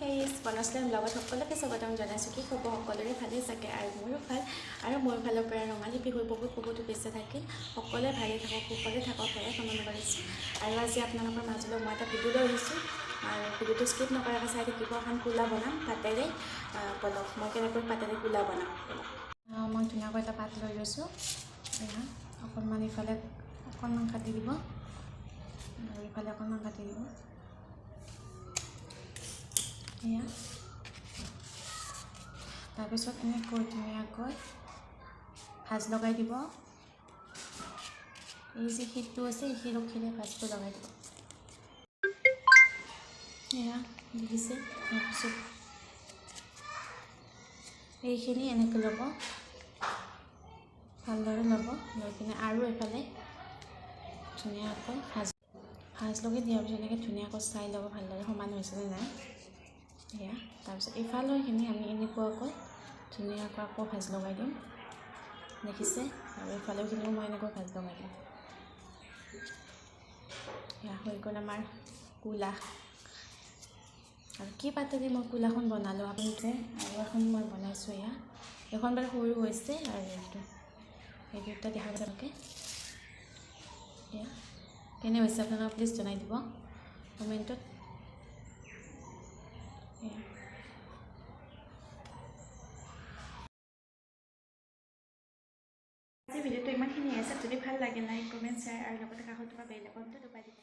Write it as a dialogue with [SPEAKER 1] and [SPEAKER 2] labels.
[SPEAKER 1] Guys বনশ্লাম লগত সকলোকে স্বাগতম জনাইছোঁ কি খবৰ সকলোৰে ভালেই চাগে আৰু মোৰো ভাল আৰু মোৰ ফালৰ পৰা ৰঙালী বিহুৰ বহুত বহুত শুভেচ্ছা থাকিল সকলোৱে ভালে থাকক কুশলে থাকক সেয়ে কামনা কৰিছোঁ আৰু আজি আপোনালোকৰ মাজলৈ মই এটা ভিডিঅ' লৈ আহিছোঁ আৰু ভিডিঅ'টো স্কিপ নকৰাকৈ চাই থাকিব এখন কোলা বনাম পাতেৰে বলক মই কেনেকৈ পাতেৰে কোলা বনাম মই ধুনীয়াকৈ এটা পাত লৈ লৈছোঁ এয়া অকণমান ইফালে অকণমান কাটি দিব আৰু ইফালে অকণমান কাটি দিব এয়া তাৰপিছত এনেকৈ ধুনীয়াকৈ ভাজ লগাই দিব এই যে শীতটো আছে এই শিৰখিনিয়ে ভাজটো লগাই দিব এয়া দেখিছে তাৰপিছত এইখিনি এনেকৈ ল'ব ভালদৰে ল'ব লৈ কিনে আৰু এফালে ধুনীয়াকৈ ভাজ ভাজ লগাই দিয়াৰ পিছত এনেকৈ ধুনীয়াকৈ চাই ল'ব ভালদৰে সমান হৈছেনে নাই এয়া তাৰপিছত ইফালৰখিনি আমি এনেকুৱাকৈ ধুনীয়াকৈ আকৌ ভাজ লগাই দিম। দেখিছে? আৰু ইফালৰখিনিও মই এনেকৈ ভাজ লগাই দিম। এয়া হৈ গ'ল আমাৰ কোলা। আৰু কি পাতেদি মই কোলাখন বনালোঁ আপোনালোকে আৰু এখন মই বনাইছোঁ এয়া। এখন বাৰু সৰু হৈছে আৰু এইটো। এই দুটা দেখা আপোনালোকে? এয়া। কেনে হৈছে আপোনালোকে প্লিজ জনাই দিব। কমেণ্টত। আজি ভিডিঅ'টো ইমানখিনিয়ে আছে। যদি ভাল লাগে লাইক কমেণ্ট শ্বেয়াৰ আৰু লগতে কাষত থকা বেল আইকনটো দবাই দিব।